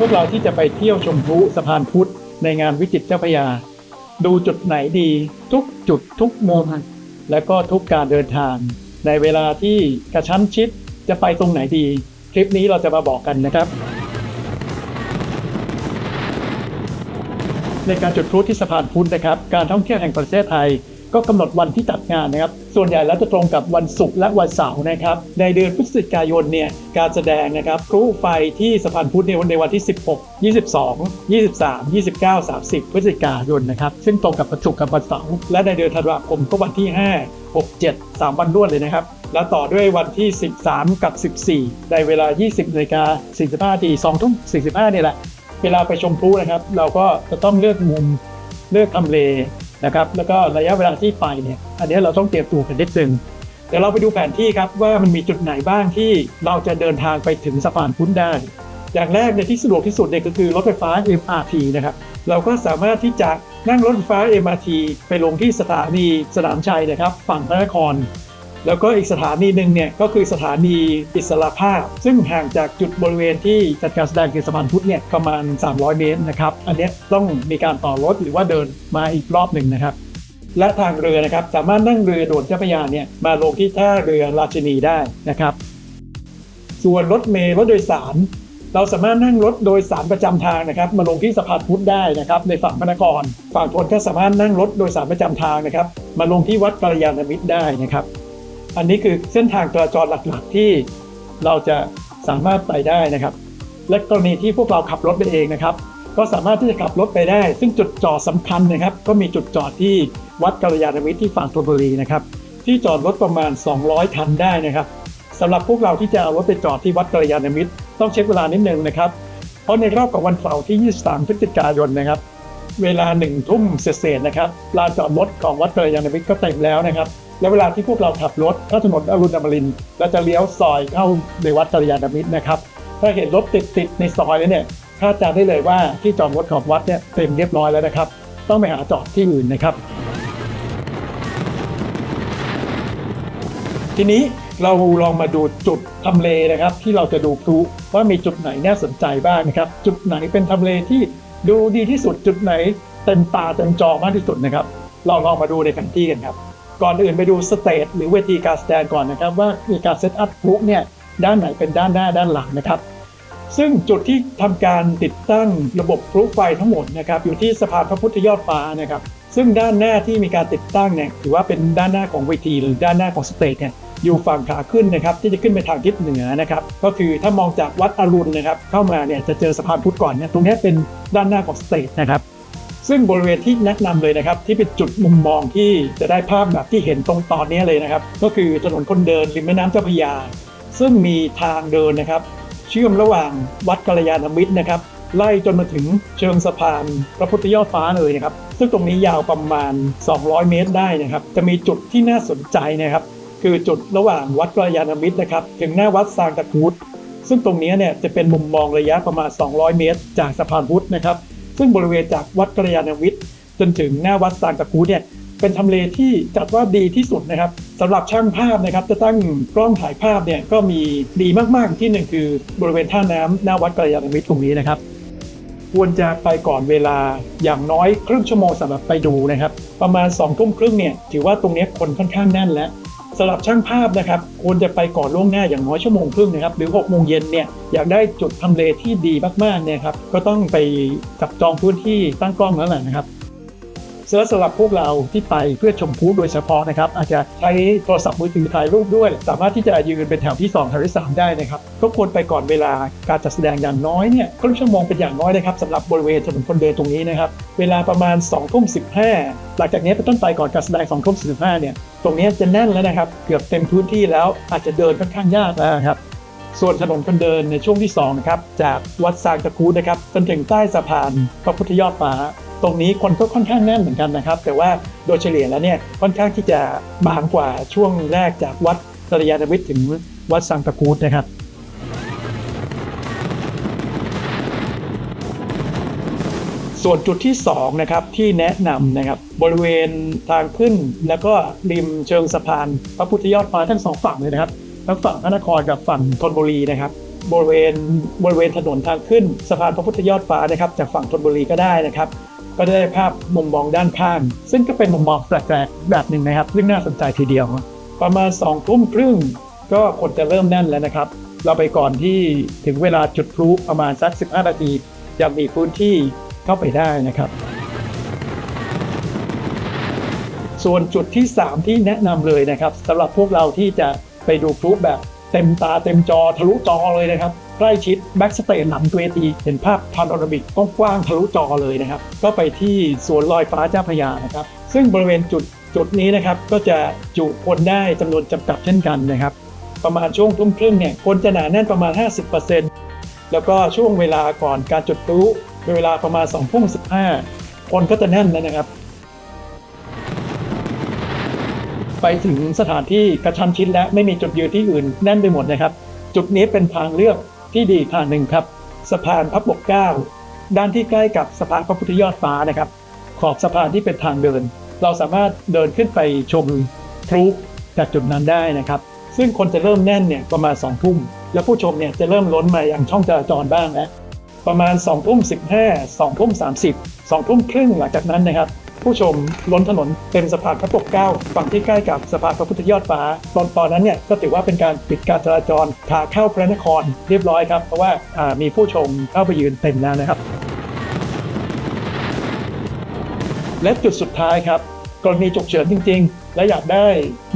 พวกเราที่จะไปเที่ยวชมพลุสะพานพุทธในงานวิจิตรเจ้าพระยา ดูจุดไหนดีทุกจุดทุกมุมและก็ทุกการเดินทาง ในเวลาที่กระชั้นชิดจะไปตรงไหนดี คลิปนี้เราจะมาบอกกันนะครับ ในการจุดพลุที่สะพานพุทธนะครับ การท่องเที่ยวแห่งประเทศไทย ก็กำหนดวันที่จัดงานนะครับ ส่วนใหญ่แล้วจะตรงกับวันศุกร์และวันเสาร์นะครับ ในเดือนพฤศจิกายนเนี่ยการแสดงนะครับพลุไฟที่สะพานพุทธในวันในวันที่ 16 22 23 29 30 พฤศจิกายนนะครับ ซึ่งตรงกับวันศุกร์กับวันเสาร์และในเดือนธันวาคมก็วันที่ 5 6 7 3 วันรวดเลยนะครับ แล้วต่อด้วยวันที่ 13 กับ 14 ในเวลา 20นาฬิกา45ที2ทุ่ม45นี่แหละ เวลาไปชมพลุนะครับ เราก็จะต้องเลือกมุมเลือกทำเล นะครับแล้วก็ระยะเวลาที่ไปเนี่ยอันนี้เราต้องเตรียมตัวกันนิดนึงเดี๋ยวเราไปดูแผนที่ครับว่ามันมีจุดไหนบ้างที่เราจะเดินทางไปถึงสะพานพุทธได้ อย่างแรกเนี่ยที่สะดวกที่สุดเนี่ยก็คือรถไฟฟ้า MRT นะครับเราก็สามารถที่จะนั่งรถไฟฟ้า MRT ไปลงที่สถานีสนามชัยนะครับ ฝั่งพระนคร แล้วก็อีกสถานีหนึ่งเนี่ยก็คือสถานีอิสระภาพ ซึ่งห่างจากจุดบริเวณที่จัดการแสดงคือสะพานพุทธเนี่ยประมาณ 300 เมตรนะครับ อันนี้ต้องมีการต่อรถหรือว่าเดินมาอีกรอบหนึ่งนะครับ และทางเรือนะครับสามารถนั่งเรือด่วนเจ้าพระยาเนี่ยมาลงที่ท่าเรือราชินีได้นะครับ ส่วนรถเมล์รถโดยสาร เราสามารถนั่งรถโดยสารประจำทางนะครับ มาลงที่สะพานพุทธได้นะครับ ในฝั่งพระนครฝั่งทนก็สามารถนั่งรถโดยสารประจำทางนะครับ มาลงที่วัดกัลยาณมิตรได้นะครับ อันนี้คือเส้นทางจราจรหลักๆที่เราจะสามารถไปได้นะครับ และกรณีที่พวกเราขับรถไปเองนะครับ ก็สามารถที่จะขับรถไปได้ ซึ่งจุดจอดสำคัญนะครับ ก็มีจุดจอดที่วัดกัลยาณมิตรที่ฝั่งธนบุรีนะครับ ที่จอดรถประมาณ 200 คันได้นะครับสำหรับพวกเราที่จะเอารถไปจอดที่วัดกัลยาณมิตร ต้องเช็คเวลานิดนึงนะครับ เพราะในรอบของวันเสาร์ที่ 23 พฤศจิกายนนะครับ เวลาหนึ่งทุ่มเศษนะครับลานจอดรถของวัดกัลยาณมิตรก็เต็มแล้วนะครับ และเวลาที่พวกเราขับรถเข้าถนนอรุณอมรินทร์และจะเลี้ยวซอยเข้าในวัดกัลยาณมิตรนะครับถ้าเห็นรถติดๆในซอยแล้วเนี่ยคาดการได้เลยว่าที่จอดรถของวัดเนี่ยเต็มเรียบร้อยแล้วนะครับ ต้องไปหาจอดที่อื่นนะครับ ทีนี้เราลองมาดูจุดทำเลนะครับ ที่เราจะดูพลุว่ามีจุดไหนน่าสนใจบ้างนะครับ จุดไหนเป็นทำเลที่ดูดีที่สุดจุดไหนเต็มตาเต็มจอมากที่สุดนะครับ เราลองมาดูในแผนที่กันครับ ก่อนอื่นไปดูสเตจหรือเวทีการแสดงก่อนนะครับ ว่ามีการเซตอัพพลุเนี่ยด้านไหนเป็นด้านหน้าด้านหลังนะครับ ซึ่งจุดที่ทำการติดตั้งระบบพลุไฟทั้งหมดนะครับอยู่ที่สะพานพระพุทธยอดฟ้านะครับ ซึ่งด้านหน้าที่มีการติดตั้งเนี่ยถือว่าเป็นด้านหน้าของเวทีหรือด้านหน้าของสเตจเนี่ยอยู่ฝั่งขาขึ้นนะครับที่จะขึ้นไปทางทิศเหนือนะครับก็คือถ้ามองจากวัดอรุณนะครับเข้ามาเนี่ยจะเจอสะพานพุทธก่อนเนี่ยตรงนี้เป็นด้านหน้าของสเตจนะครับ ซึ่งบริเวณที่แนะนำเลยนะครับ ที่เป็นจุดมุมมองที่จะได้ภาพแบบที่เห็นตรงตอนนี้เลยนะครับ ก็คือถนนคนเดินริมแม่น้ำเจ้าพระยา ซึ่งมีทางเดินนะครับ เชื่อมระหว่างวัดกัลยาณมิตรนะครับ ไล่จนมาถึงเชิงสะพานพระพุทธยอดฟ้าเลยนะครับ ซึ่งตรงนี้ยาวประมาณ 200 เมตรได้นะครับ จะมีจุดที่น่าสนใจนะครับ คือจุดระหว่างวัดกัลยาณมิตรนะครับ ถึงหน้าวัดซางตะกุดซึ่งตรงนี้เนี่ยจะเป็นมุมมองระยะประมาณ 200 เมตร จากสะพานพุทธนะครับ ซึ่งบริเวณจากวัดกัลยาณมิตรจนถึงหน้าวัดซางตะกรุดเนี่ยเป็นทำเลที่จัดว่าดีที่สุดนะครับสำหรับช่างภาพนะครับจะตั้งกล้องถ่ายภาพเนี่ยก็มีดีมากๆที่หนึ่งคือบริเวณท่าน้ำหน้าวัดกัลยาณมิตรตรงนี้นะครับ ควรจะไปก่อนเวลาอย่างน้อยครึ่งชั่วโมงสำหรับไปดูนะครับ ประมาณ2องทุ่มครึ่งเนี่ยถือว่าตรงนี้คนค่อนข้างแน่นแล้ว สำหรับช่างภาพนะครับควรจะไปก่อนล่วงหน้าอย่างน้อยชั่วโมงครึ่งนะครับหรือ6กโมงเย็นเนี่ยอยากได้จุดทำเลที่ดีมากๆเนี่ยครับก็ต้องไปจับจองพื้นที่ตั้งกล้องแล้วแหละนะครับ เซิร์ชสำหรับพวกเราที่ไปเพื่อชมพลุโดยเฉพาะนะครับ อาจจะใช้โทรศัพท์มือถือถ่ายรูปด้วย สามารถที่จะยืนเป็นแถวที่2แถวที่3ได้นะครับก็ควรไปก่อนเวลาการจัดแสดงอย่างน้อยเนี่ยครึ่งชั่วโมงเป็นอย่างน้อยนะครับสำหรับบริเวณถนนคนเดินตรงนี้นะครับเวลาประมาณ2ทุ่มสิบห้าหลังจากนี้เป็นต้นไปก่อนการแสดง2ทุ่มสิบห้าเนี่ยตรงนี้จะแน่นแล้วนะครับ เกือบเต็มพื้นที่แล้วอาจจะเดินค่อนข้างยากแล้วนะครับส่วนถนนคนเดินในช่วงที่2นะครับจากวัดซางตะคูนะครับจนถึงใต้สะพานพระพุทธยอดฟ้า ตรงนี้คนก็ค่อนข้างแน่นเหมือนกันนะครับ แต่ว่าโดยเฉลี่ยแล้วเนี่ยค่อนข้างที่จะบางกว่าช่วงแรกจากวัดสรยานมิตรถึงวัดสังตะกูดนะครับส่วนจุดที่2นะครับที่แนะนำนะครับบริเวณทางขึ้น แล้วก็ริมเชิงสะพาน พระพุทธยอดฟ้าทั้งสองฝั่งเลยนะครับทั้งฝั่งพระนครกับฝั่งธนบุรีนะครับ บริเวณบริเวณถนนทางขึ้นสะพานพระพุทธยอดฟ้านะครับ จากฝั่งธนบุรีก็ได้นะครับ ก็ได้ภาพมุมมองด้านข้าง ซึ่งก็เป็นมุมมองแปลกๆแบบหนึ่งนะครับ ซึ่งน่าสนใจทีเดียว ประมาณ2องทุ่มครึ่งก็คนจะเริ่มแน่นแล้วนะครับ เราไปก่อนที่ถึงเวลาจุดพลุประมาณสัก 15 นาทียังมีพื้นที่เข้าไปได้นะครับ ส่วนจุดที่ 3 ที่แนะนำเลยนะครับสำหรับพวกเราที่จะไปดูพลุแบบเต็มตาเต็มจอทะลุจอเลยนะครับ ใกล้ชิดแบ็กสเตจหลังเวที เห็นภาพพาโนรามิกกว้างๆทะลุจอเลยนะครับ ก็ไปที่สวนลอยฟ้าเจ้าพยานะครับ ซึ่งบริเวณจุดจุดนี้นะครับก็จะจุคนได้จำนวนจำกัดเช่นกันนะครับ ประมาณช่วงทุ่มครึ่งเนี่ยคนจะหนาแน่นประมาณ 50%แล้วก็ช่วงเวลาก่อนการจุดพลุเวลาประมาณ2ทุ่ม15 คนก็จะแน่นแล้วนะครับ ไปถึงสถานที่กระชันชิดและไม่มีจุดยืนที่อื่นแน่นไปหมดนะครับ จุดนี้เป็นทางเลือก ที่ดีทางหนึ่งครับ สะพานพระปกเกล้าด้านที่ใกล้กับสะพานพระพุทธยอดฟ้านะครับ ขอบสะพานที่เป็นทางเดิน เราสามารถเดินขึ้นไปชมพลุจากจุดนั้นได้นะครับ ซึ่งคนจะเริ่มแน่นเนี่ยประมาณ2องทุ่ม แล้วผู้ชมเนี่ยจะเริ่มล้นมาอย่างช่องจราจรบ้างแล้วประมาณ2องทุ่มสิบห้าสองทุ่มสามสิบสองทุ่มครึ่งหลังจากนั้นนะครับ ผู้ชมล้นถนนเต็มสะพานพระปกเกล้าฝั่งที่ใกล้กับสะพานพระพุทธยอดฟ้าตอนตอนนั้นเนี่ยก็ถือว่าเป็นการปิดการจราจรขาเข้าพระนครเรียบร้อยครับ เพราะว่าามีผู้ชมเข้าไปยืนเต็มแล้วนะครับ และจุดสุดท้ายครับกรณีฉุกเฉินจริง ๆ และอยากได้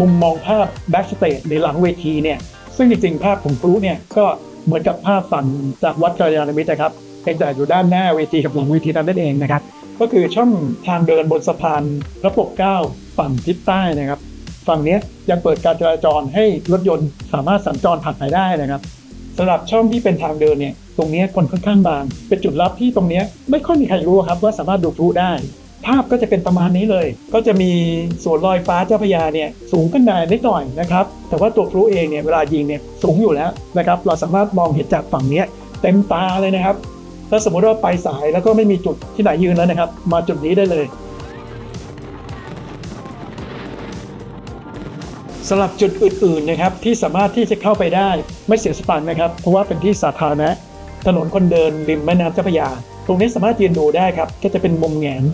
มุมมองภาพแบ็กสเตจหรือหลังเวทีเนี่ยซึ่งจริงๆ ภาพของพลุเนี่ยก็เหมือนกับภาพฝั่งจากวัดกัลยาณมิตรนะครับเพียงแต่อยู่ด้านหน้าเวทีกับหลังเวทีนั่นเองนะครับ ก็คือช่องทางเดินบนสะพานพระปกเก้าฝั่งทิศใต้นะครับ ฝั่งนี้ยังเปิดการจราจรให้รถยนต์สามารถสัญจรผ่านไปได้นะครับสำหรับช่องที่เป็นทางเดินเนี่ยตรงนี้คนค่อนข้างบาง เป็นจุดลับที่ตรงนี้ไม่ค่อยมีใครรู้ครับว่าสามารถดูพลุได้ ภาพก็จะเป็นประมาณนี้เลย ก็จะมีสวนลอยฟ้าเจ้าพยาเนี่ยสูงขึ้นมานิดหน่อยนะครับแต่ว่าตัวพลุเองเนี่ยเวลายิงเนี่ยสูงอยู่แล้วนะครับเราสามารถมองเห็นจากฝั่งนี้เต็มตาเลยนะครับ ถ้าสมมติว่าไปสายแล้วก็ไม่มีจุดที่ไหนยืนแล้วนะครับ มาจุดนี้ได้เลยสำหรับจุดอื่นๆนะครับที่สามารถที่จะเข้าไปได้ไม่เสียสตังค์นะครับ เพราะว่าเป็นที่สาธารณะถนนคนเดินริมแม่น้ำเจ้าพระยา ตรงนี้สามารถยืนดูได้ครับ ก็จะเป็นมุมแหงน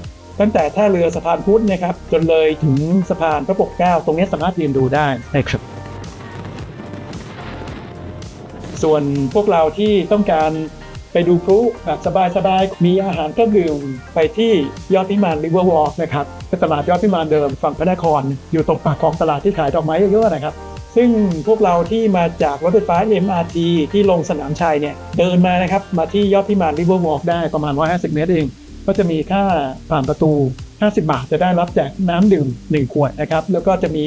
ตั้งแต่ท่าเรือสะพานพุทธนะครับ จนเลยถึงสะพานพระปกเกล้าตรงนี้สามารถยืนดูได้นะครับ ส่วนพวกเราที่ต้องการ ไปดูพลุแบบสบายๆ มีอาหารเครื่องดื่มไปที่ยอดพิมานริเวอร์วอล์กนะครับเป็นตลาดยอดพิมานเดิมฝั่งพระนคร อยู่ตรงปากคลองตลาดที่ขายดอกไม้เยอะๆนะครับ ซึ่งพวกเราที่มาจากรถไฟฟ้า MRT ที่ลงสนามชัยเนี่ยเดินมานะครับมาที่ยอดพิมานริเวอร์วอล์กได้ประมาณ 150 เมตรเอง ก็จะมีค่าผ่านประตู 50 บาทจะได้รับแจกน้ำดื่ม 1 ขวดนะครับแล้วก็จะมี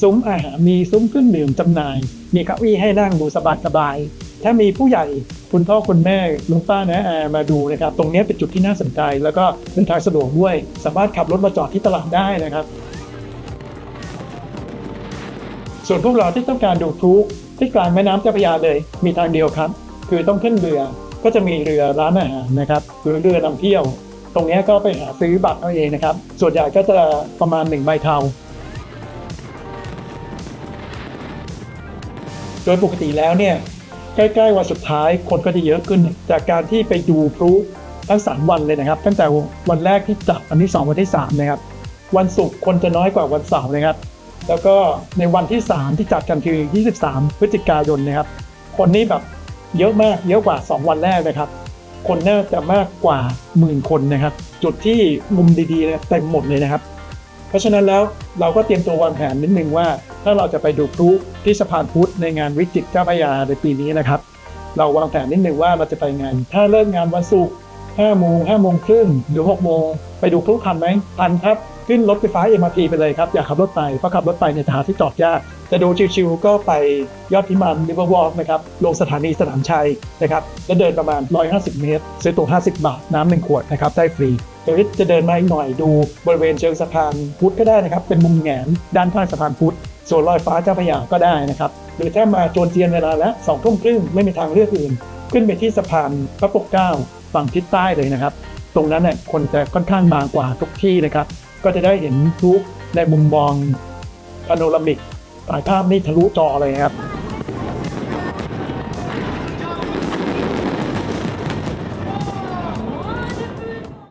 ซุ้มอาหารมีซุ้มเครื่องดื่มจำหน่าย มีเก้าอี้ให้นั่งดูสบายๆถ้ามีผู้ใหญ่ คุณพ่อคุณแม่ลุงป้านะอามาดูนะครับ ตรงนี้เป็นจุดที่น่าสนใจ แล้วก็เดินทางสะดวกด้วย สามารถขับรถมาจอดที่ตลาดได้นะครับ ส่วนพวกเราที่ต้องการดูพลุที่กลางแม่น้ำเจ้าพระยาเลย มีทางเดียวครับ คือต้องขึ้นเรือก็จะมีเรือร้านอาหารนะครับหรือเรือนำเที่ยว ตรงนี้ก็ไปหาซื้อบัตรเอาเองนะครับ ส่วนใหญ่ก็จะประมาณ1ใบเทาโดยปกติแล้วเนี่ย ใกล้ๆวันสุดท้ายคนก็จะเยอะขึ้น จากการที่ไปดูพลุทั้ง 3 วันเลยนะครับ ตั้งแต่วันแรกที่จัดวันที่ 2 วันที่3นะครับวันศุกร์คนจะน้อยกว่าวันเสาร์นะครับ แล้วก็ในวันที่ 3 ที่จัดกันคือ 23 พฤศจิกายนนะครับ คนนี้แบบเยอะมากเยอะกว่า 2 วันแรกนะครับ คนน่าจะมากกว่าหมื่นคนนะครับ จุดที่มุมดีๆเต็มหมดเลยนะครับ เพราะฉะนั้นแล้วเราก็เตรียมตัววางแผนนิดนึงว่า ถ้าเราจะไปดูพลุที่สะพานพุทธในงานวิจิตรเจ้าพระยาในปีนี้นะครับ เราวางแผนนิดนึงว่าเราจะไปงาน ถ้าเลิกงานวันศุกร์5โมง5โมงครึ่งหรือ6โมงไปดูพลุทันไหมทันครับขึ้นรถไฟฟ้า MRT ไปเลยครับ อย่าขับรถไปเพราะขับรถไปเนี่ยหาที่จอดยากจะดูชิวๆก็ไปยอดพิมานริเวอร์วอล์กนะครับลงสถานีสนามชัยนะครับแล้วเดินประมาณ 150 เมตร ซื้อตั๋ว50 บาท น้ำหนึ่งขวดนะครับได้ฟรี หรือจะเดินมาอีกหน่อยดูบริเวณเชิงสะพานพุทธก็ได้นะครับ เป็นมุมแหงนด้านข้างสะพานพุทธส่วนลอยฟ้าเจ้าพระยาก็ได้นะครับหรือถ้ามาโจนเจียนเวลาแล้วสองทุ่มครึ่งไม่มีทางเลือกอื่น ขึ้นไปที่สะพานพระปกเกล้าฝั่งทิศใต้เลยนะครับ ตรงนั้นเนี่ยคนจะค่อนข้างบางกว่าทุกที่นะครับ ก็จะได้เห็นพลุในมุมมองพาโนรามิกถ่ายภาพนี่ทะลุจอเลยนะครับ